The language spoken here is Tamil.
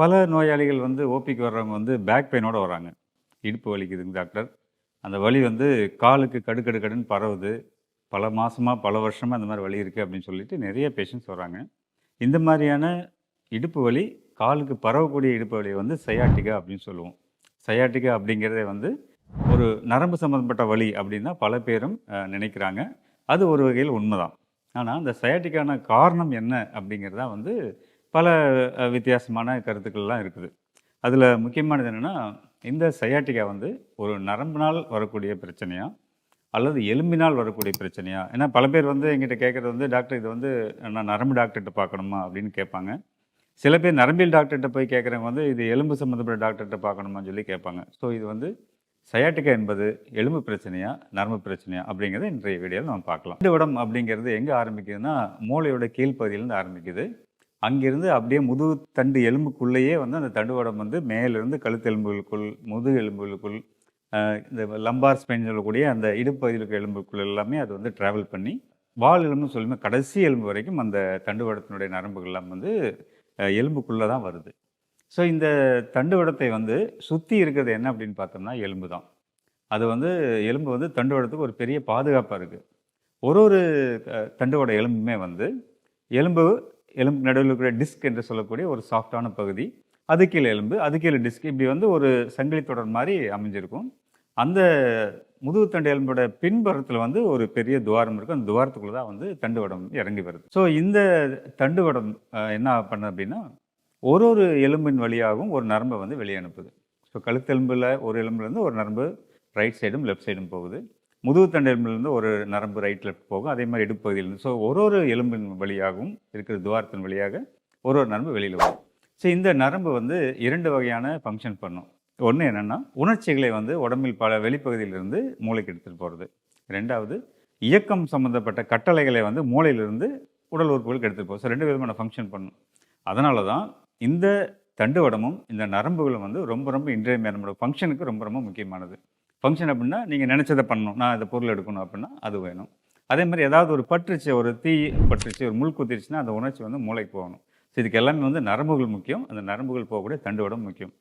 பல நோயாளிகள் வந்து ஓபிக்கு வர்றவங்க வந்து பேக் பெயினோடு வராங்க இடுப்பு வலிக்குதுங்க டாக்டர். அந்த வலி வந்து காலுக்கு கடு கடு கடுன்னு பரவுது. பல மாதமாக பல வருஷமாக அந்த மாதிரி வலி இருக்குது அப்படின்னு சொல்லிட்டு நிறைய பேஷண்ட்ஸ் வராங்க இந்த மாதிரியான இடுப்பு வலி காலுக்கு பரவக்கூடிய இடுப்பு வலியை வந்து சையாட்டிகா அப்படின்னு சொல்லுவோம். சையாட்டிகா அப்படிங்கிறதே வந்து ஒரு நரம்பு சம்மந்தப்பட்ட வலி அப்படின்னு பல பேரும் நினைக்கிறாங்க. அது ஒரு வகையில் உண்மைதான். ஆனால் அந்த சயாட்டிக்கான காரணம் என்ன அப்படிங்கிறது தான் வந்து பல வித்தியாசமான கருத்துக்கள்லாம் இருக்குது. அதில் முக்கியமானது என்னென்னா இந்த சையாட்டிகா வந்து ஒரு நரம்பினால் வரக்கூடிய பிரச்சனையா? அல்லது எலும்பினால் வரக்கூடிய பிரச்சனையா? ஏன்னா பல பேர் வந்து எங்கிட்ட கேட்குறது வந்து டாக்டர் இது வந்து நான் நரம்பு டாக்டர்கிட்ட பார்க்கணுமா? அப்படின்னு கேட்பாங்க. சில பேர் நரம்பியல் டாக்டர்கிட்ட போய் கேட்குறவங்க வந்து இது எலும்பு சம்மந்தப்பட்ட டாக்டர்கிட்ட பார்க்கணுமான்னு சொல்லி கேட்பாங்க. ஸோ இது வந்து சயாட்டிக்கா என்பது எலும்பு பிரச்சனையா நரம்பு பிரச்சனையா அப்படிங்கிறத இன்றைய வீடியோவில் நம்ம பார்க்கலாம். தண்டுவடம் அப்படிங்கிறது எங்கே ஆரம்பிக்குதுன்னா மூளையோட கீழ்ப்பகுதியிலேருந்து ஆரம்பிக்குது. அங்கிருந்து அப்படியே முதுகு தண்டு எலும்புக்குள்ளேயே வந்து அந்த தண்டுவடம் வந்து மேலிருந்து கழுத்து எலும்புகளுக்குள் முதுகு எலும்புகளுக்குள் இந்த லம்பார் ஸ்பெயின் சொல்லக்கூடிய அந்த இடுப்பகுதியில் இருக்க எலும்புக்குள்ள எல்லாமே அது வந்து ட்ராவல் பண்ணி வால் எலும்புன்னு சொல்லுமே கடைசி எலும்பு வரைக்கும் அந்த தண்டுவடத்தினுடைய நரம்புகள்லாம் வந்து எலும்புக்குள்ளே தான் வருது. ஸோ இந்த தண்டுவடத்தை வந்து சுற்றி இருக்கிறது என்ன அப்படின்னு பார்த்தோம்னா எலும்பு தான். அது வந்து எலும்பு வந்து தண்டுவடத்துக்கு ஒரு பெரிய பாதுகாப்பாக இருக்குது ஒரு ஒரு தண்டுவட எலும்புமே வந்து எலும்பு எலும்பு நடுவில் இருக்கிற டிஸ்க் என்று சொல்லக்கூடிய ஒரு சாஃப்டான பகுதி. அது கீழே எலும்பு அது கீழே டிஸ்க் இப்படி வந்து ஒரு சங்கிலி தொடர் மாதிரி அமைஞ்சிருக்கும். அந்த முதுகு தண்டு எலும்போட பின்புறத்தில் வந்து ஒரு பெரிய துவாரம் இருக்கும் அந்த துவாரத்துக்குள்ளே தான் வந்து தண்டுவடம் இறங்கி வருது. ஸோ இந்த தண்டுவடம் என்ன பண்ணுது அப்படின்னா ஒரு ஒரு எலும்பின் வழியாகவும் ஒரு நரம்பை வந்து வெளியே அனுப்புது. ஸோ கழுத்தெலும்பில் ஒரு எலும்புலேருந்து ஒரு நரம்பு ரைட் சைடும் லெஃப்ட் சைடும் போகுது. முதுகு தண்டு எலும்புலேருந்து ஒரு நரம்பு ரைட் லெஃப்ட் போகும். அதே மாதிரி இடுப்பகுதியிலிருந்து ஸோ ஒரு ஒரு எலும்பின் வழியாகவும் இருக்கிற துவாரத்தின் வழியாக ஒரு ஒரு நரம்பு வெளியில் வரும். ஸோ இந்த நரம்பு வந்து இரண்டு வகையான ஃபங்க்ஷன் பண்ணும். ஒன்று என்னென்னா உணர்ச்சிகளை வந்து உடம்பில் பல வெளிப்பகுதியிலிருந்து மூளைக்கு எடுத்துகிட்டு போகிறது ரெண்டாவது இயக்கம் சம்மந்தப்பட்ட கட்டளைகளை வந்து மூளையிலிருந்து உடல் உறுப்புகளுக்கு எடுத்துகிட்டு போகும் ஸோ ரெண்டு விதமான ஃபங்க்ஷன் பண்ணும். அதனால தான் இந்த தண்டுவடமும் இந்த நரம்புகளும் வந்து ரொம்ப ரொம்ப இன்றைய நம்மளோட ஃபங்க்ஷனுக்கு ரொம்ப ரொம்ப முக்கியமானது. ஃபங்க்ஷன் அப்படின்னா நீங்கள் நினச்சதை பண்ணணும். நான் இந்த பொருள் எடுக்கணும் அப்படின்னா அது வேணும். அதே மாதிரி ஏதாவது ஒரு பற்றுச்சு ஒரு தீ பற்றுச்சு ஒரு முள் குத்திருச்சுன்னா அந்த உணர்ச்சி வந்து மூளைக்கு போகணும். ஸோ இதுக்கு எல்லாமே வந்து நரம்புகள் முக்கியம். அந்த நரம்புகள் போகக்கூடிய தண்டுவடம் முக்கியம்.